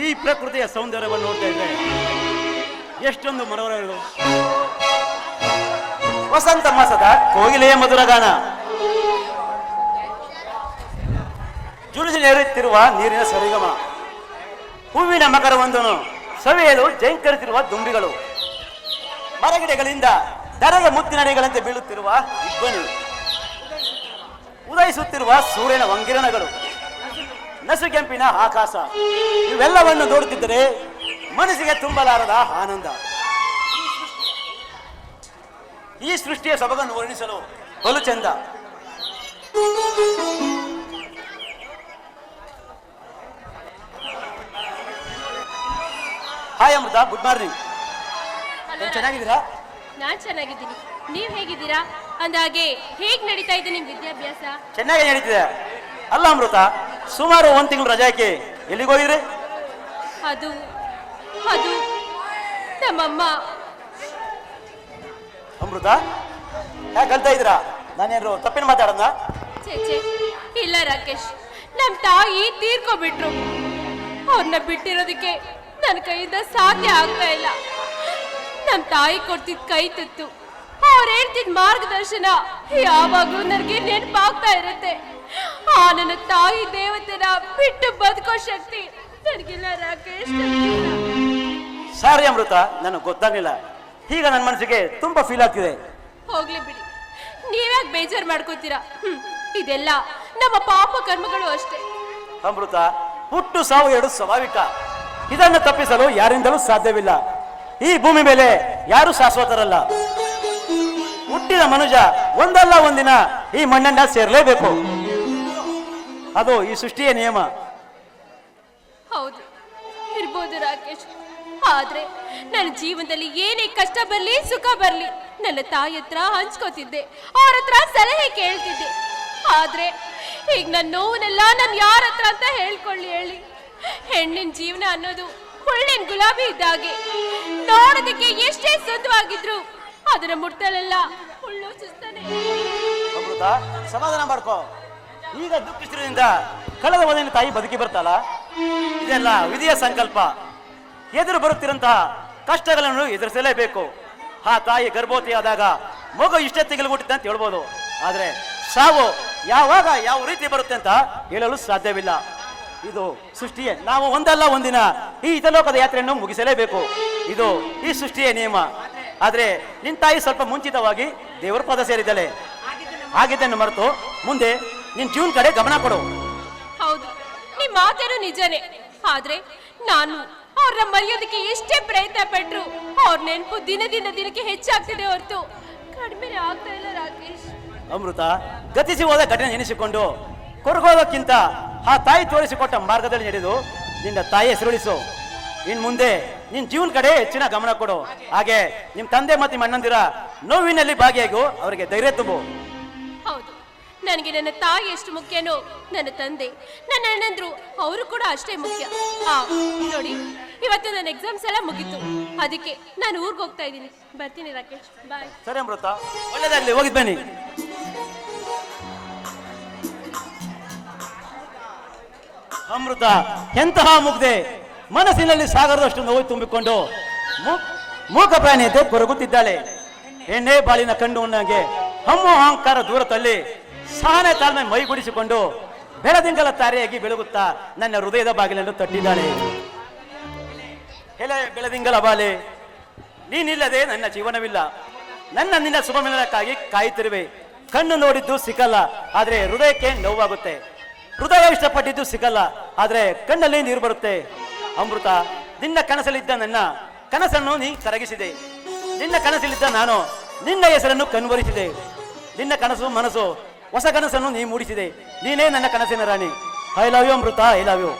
ಈ ಪ್ರಕೃತಿಯ ಸೌಂದರ್ಯವನ್ನು ನೋಡ್ತಾ ಇದ್ದೇನೆ ಎಷ್ಟೊಂದು ಮನೋಹರಗಳು. ವಸಂತ ಮಾಸದ ಕೋಗಿಲೆಯ ಮಧುರಗಾನ ನೆರೆಯುತ್ತಿರುವ ನೀರಿನ ಸರಿಗಮ. ಹೂವಿನ ಮಕರವೊಂದನು ಸವಿಯಲು ಜೈಂಕರಿಸಿರುವ ದುಂಬಿಗಳು. ಮರಗಿಡಗಳಿಂದ ದರದ ಮುತ್ತಿನಡೆಗಳಂತೆ ಬೀಳುತ್ತಿರುವ ಇಬ್ಬನಿ ಉದಯಿಸುತ್ತಿರುವ ಸೂರ್ಯನ ವಂಗಿರಣಗಳು ನಸುಗೆಂಪಿನ ಆಕಾಶ ಇವೆಲ್ಲವನ್ನು ನೋಡುತ್ತಿದ್ದರೆ ಮನಸ್ಸಿಗೆ ತುಂಬಲಾರದ ಆನಂದ. ಈ ಸೃಷ್ಟಿಯ ಸೊಬಗನ್ನು ವರ್ಣಿಸಲು ಬಲು ಚಂದ ಹಾಯ್ ಅಮೃತ ಗುಡ್ ಮಾರ್ನಿಂಗ್ ಚೆನ್ನಾಗಿದ್ದೀರಾ? ನಾನ್ ಚೆನ್ನಾಗಿದ್ದೀನಿ. ನೀವು ಹೇಗಿದ್ದೀರಾ? ಅಂದಾಗೆ ಹೇಗೆ ನಡೀತಾ ಇದೆ ನಿಮ್ಮ ವಿದ್ಯಾಭ್ಯಾಸ? ಚೆನ್ನಾಗಿ ನಡೀತಿದೆ. ಅಲ್ಲ ಅಮೃತ ಸುಮಾರು ಒಂದು ತಿಂಗಳು ರಜಾಕ್ಕೆ ಎಲ್ಲಿಗೆ ಹೋಗಿದ್ರಿ? ಅದು ಅದು ನಮ್ಮಮ್ಮ. ಅಮೃತ ಯಾಕೆ ಕಲ್ತಾ ಇದ್ದೀರಾ? ನಾನೇನು ತಪ್ಪಿನ ಮಾತಾಡೋಣ ಛೇ ಛೇ ಇಲ್ಲ ರಾಕೇಶ್ ನಮ್ಮ ತಾಯಿ ತೀರ್ಕೊಬಿಟ್ರು. ಅವ್ರನ್ನ ಬಿಟ್ಟಿರೋದಕ್ಕೆ ನನ್ನ ಕೈಯಿಂದ ಸಾಧ್ಯ ಆಗ್ತಾ ಇಲ್ಲ. ನಮ್ ತಾಯಿ ಕೊಡ್ತಿದ್ ಕೈ ತತ್ತು. ಅವ್ರು ಹೇಳ್ತಿದ್ ಮಾರ್ಗದರ್ಶನ ಯಾವಾಗ್ಲೂ ನನಗೆ ನೆನಪಾಗ್ತಾ ಇರುತ್ತೆ. ಆ ನನ್ನ ತಾಯಿ ದೇವತೆನ ಬಿಟ್ಟು ಬದುಕೋ ಶಕ್ತಿ ನನಗಿಲ್ಲ ರಾಕೇಶ್. ಸಾರಿ ಅಮೃತ ನನಗೆ ಗೊತ್ತಾಗ್ಲಿಲ್ಲ. ಈಗ ನನ್ನ ಮನಸ್ಸಿಗೆ ತುಂಬಾ ಫೀಲ್ ಆಗ್ತಿದೆ. ಹೋಗ್ಲಿ ಬಿಡಿ. ನೀವ್ಯಾಕೆ ಬೇಜಾರ್ ಮಾಡ್ಕೋತೀರಾ? ಹ್ಮ್ ಇದೆಲ್ಲ ನಮ್ಮ ಪಾಪ ಕರ್ಮಗಳು ಅಷ್ಟೇ. ಅಮೃತ ಹುಟ್ಟು ಸಾವು ಎರಡು ಸ್ವಾಭಾವಿಕ ಇದನ್ನು ತಪ್ಪಿಸಲು ಯಾರಿಂದಲೂ ಸಾಧ್ಯವಿಲ್ಲ. ಈ ಭೂಮಿ ಮೇಲೆ ಯಾರು ಶಾಶ್ವತರಲ್ಲ. ಹುಟ್ಟಿದ ಮನುಜ ಒಂದಲ್ಲ ಒಂದಿನ ಈ ಮಣ್ಣನ್ನ ಸೇರಲೇಬೇಕು. ಅದು ಈ ಸೃಷ್ಟಿಯ ನಿಯಮ. ಹೌದು. ಇರ್ಬೋದು ರಾಕೇಶ್. ಆದ್ರೆ ನನ್ನ ಜೀವನದಲ್ಲಿ ಏನೇ ಕಷ್ಟ ಬರ್ಲಿ, ಸುಖ ಬರ್ಲಿ, ನನ್ನ ತಾಯಿ ಹತ್ರ ಹಂಚ್ಕೋತಿದ್ದೆ. ಅವ್ರ ಹತ್ರ ಸಲಹೆ ಕೇಳ್ತಿದ್ದೆ. ಆದ್ರೆ ಈಗ ನನ್ನ ನೋವನ್ನೆಲ್ಲ ನಾನು ಯಾರ ಹತ್ರ ಅಂತ ಹೇಳ್ಕೊಳ್ಳಿ ಹೇಳಿ. ಹೆಣ್ಣಿನ ಜೀವನ ಅನ್ನೋದು ಹುಳ್ಳಿನ ಗುಲಾಬಿ ಇದ್ದಾಗೆ ನೋಡೋದಕ್ಕೆ ಎಷ್ಟೇ ಸುಂದವಾಗಿದ್ರು ಅದರ ಮುಟ್ಟಲೆಲ್ಲ ಹುಳ್ಳು ಸುಸ್ತಾನೆ. ಅಮೃತ, ಸಮಾಧಾನ ಮಾಡ್ಕೋ. ಈಗ ದುಃಖಿಸಿರೋದ್ರಿಂದ ಕಳೆದ ಒಂದಿನ ತಾಯಿ ಬದುಕಿ ಬರ್ತಾಳ? ಇದೆಲ್ಲ ವಿಧಿಯ ಸಂಕಲ್ಪ. ಎದುರು ಬರುತ್ತಿರಂತಹ ಕಷ್ಟಗಳನ್ನು ಎದುರಿಸಲೇಬೇಕು. ಆ ತಾಯಿ ಗರ್ಭವತಿ ಆದಾಗ ಮಗು ಇಷ್ಟೇ ತಿಂಗಳು ಹುಟ್ಟಿದೆ ಅಂತ ಹೇಳ್ಬೋದು. ಆದರೆ ಸಾವು ಯಾವಾಗ ಯಾವ ರೀತಿ ಬರುತ್ತೆ ಅಂತ ಹೇಳಲು ಸಾಧ್ಯವಿಲ್ಲ. ಇದು ಸೃಷ್ಟಿಯೇ. ನಾವು ಒಂದಲ್ಲ ಒಂದಿನ ಈ ಇತಲೋಕದ ಯಾತ್ರೆಯನ್ನು ಮುಗಿಸಲೇಬೇಕು. ಇದು ಈ ಸೃಷ್ಟಿಯ ನಿಯಮ. ಆದರೆ ನಿನ್ ತಾಯಿ ಸ್ವಲ್ಪ ಮುಂಚಿತವಾಗಿ ದೇವರ ಪದ ಸೇರಿದ್ದಾಳೆ. ಆಗಿದ್ದನ್ನು ಮರೆತು ಮುಂದೆ ನಿನ್ ಜೀವನ ಕಡೆ ಗಮನ ಕೊಡು. ಹೌದು. ನಿಮ್ಮ ಮಾತೇನು ನಿಜನೇ. ಆದ್ರೆ ನಾನು ಅವ್ರನ್ನ ಮರೆಯೋದಕ್ಕೆ ಎಷ್ಟೇ ಪ್ರಯತ್ನ ಪಟ್ರು ಅವ್ರ ನೆನಪು ದಿನ ದಿನ ದಿನಕ್ಕೆ ಹೆಚ್ಚಾಗ್ತಿದೆ ಹೊರತು. ಕಡಿಮೆ ಆಗ್ತಾ ಇಲ್ಲ ರಾಕೇಶ್. ಅಮೃತ ಗತಿಸಿ ಹೋದ ಘಟನೆ ನೆನೆಸಿಕೊಂಡು ಕೊರಗೋದಕ್ಕಿಂತ ಆ ತಾಯಿ ತೋರಿಸಿಕೊಟ್ಟ ಮಾರ್ಗದಲ್ಲಿ ನಡೆದು ನಿನ್ನ ತಾಯಿ ಹೆಸರುಳಿಸು ಇನ್ ಮುಂದೆ ನಿನ್ನ ಜೀವನ ಕಡೆ ಹೆಚ್ಚಿನ ಗಮನ ಕೊಡು. ಹಾಗೆ ನಿಮ್ ತಂದೆ ಮತ್ತೆ ನಿಮ್ಮ ಅಣ್ಣಂದಿರ ನೋವಿನಲ್ಲಿ ಭಾಗಿಯಾಗು ಅವರಿಗೆ ಧೈರ್ಯ ತುಂಬು. ಹೌದು. ನನಗೆ ನನ್ನ ತಾಯಿ ಎಷ್ಟು ಮುಖ್ಯನೋ ನನ್ನ ತಂದೆ ನನ್ನ ಅಣ್ಣಂದ್ರು ಅವರು ಕೂಡ ಅಷ್ಟೇ ಮುಖ್ಯ. ಆ ನೋಡಿ ಇವತ್ತು ನನ್ನ ಎಕ್ಸಾಮ್ಸ್ ಎಲ್ಲ ಮುಗೀತು. ಅದಕ್ಕೆ ನಾನು ಊರಿಗೆ ಹೋಗ್ತಾ ಇದ್ದೀನಿ. ಬರ್ತೀನಿ ರಾಕೇಶ್. ಬಾಯ್ ಸರಿ ಅಮೃತ ಒಳ್ಳೆದಲ್ಲಿ ಹೋಗಿದ್ ಬನ್ನಿ. ಅಮೃತ ಎಂತಹ ಮುಗ್ದೆ ಮನಸ್ಸಿನಲ್ಲಿ ಸಾಗರದಷ್ಟು ನೋವು ತುಂಬಿಕೊಂಡು ಮೂಕ ಪ್ರಾಣಿಯಂತೆ ಕೊರಗುತ್ತಿದ್ದಾಳೆ. ಎಣ್ಣೆ ಬಾಳಿನ ಕಂಡು ನನಗೆ ಹಮ್ಮು ಅಹಂಕಾರ ದೂರ ತಳ್ಳಿ ಸಹನೆ ತಾಳ್ಮೆ ಮೈಗೂಡಿಸಿಕೊಂಡು ಬೆಳದಿಂಗಲ ತಾರೆಯಾಗಿ ಬೆಳಗುತ್ತಾ ನನ್ನ ಹೃದಯದ ಬಾಗಿಲನ್ನು ತಟ್ಟಿದ್ದಾಳೆ. ಎಲೆ ಬೆಳದಿಂಗಲ ಬಾಲೆ, ನೀನಿಲ್ಲದೆ ನನ್ನ ಜೀವನವಿಲ್ಲ. ನನ್ನ ನಿನ್ನ ಶುಭ ಕಾಯುತ್ತಿರುವೆ. ಕಣ್ಣು ನೋಡಿದ್ದು ಸಿಕ್ಕಲ್ಲ, ಆದರೆ ಹೃದಯಕ್ಕೆ ನೋವಾಗುತ್ತೆ. ಹೃದಯ ಇಷ್ಟಪಟ್ಟಿದ್ದು ಸಿಗಲ್ಲ, ಆದ್ರೆ ಕಣ್ಣಲ್ಲಿ ನೀರು ಬರುತ್ತೆ. ಅಮೃತ, ನಿನ್ನ ಕನಸಲ್ಲಿದ್ದ ನನ್ನ ಕನಸನ್ನು ನೀ ಕರಗಿಸಿದೆ. ನಿನ್ನ ಕನಸಲ್ಲಿದ್ದ ನಾನು ನಿನ್ನ ಹೆಸರನ್ನು ಕಣ್ವರಿಸಿದೆ ನಿನ್ನ ಕನಸು ಮನಸ್ಸು ಹೊಸ ಕನಸನ್ನು ನೀ ಮೂಡಿಸಿದೆ. ನೀನೇ ನನ್ನ ಕನಸಿನ ರಾಣಿ. I love you Amrita I love you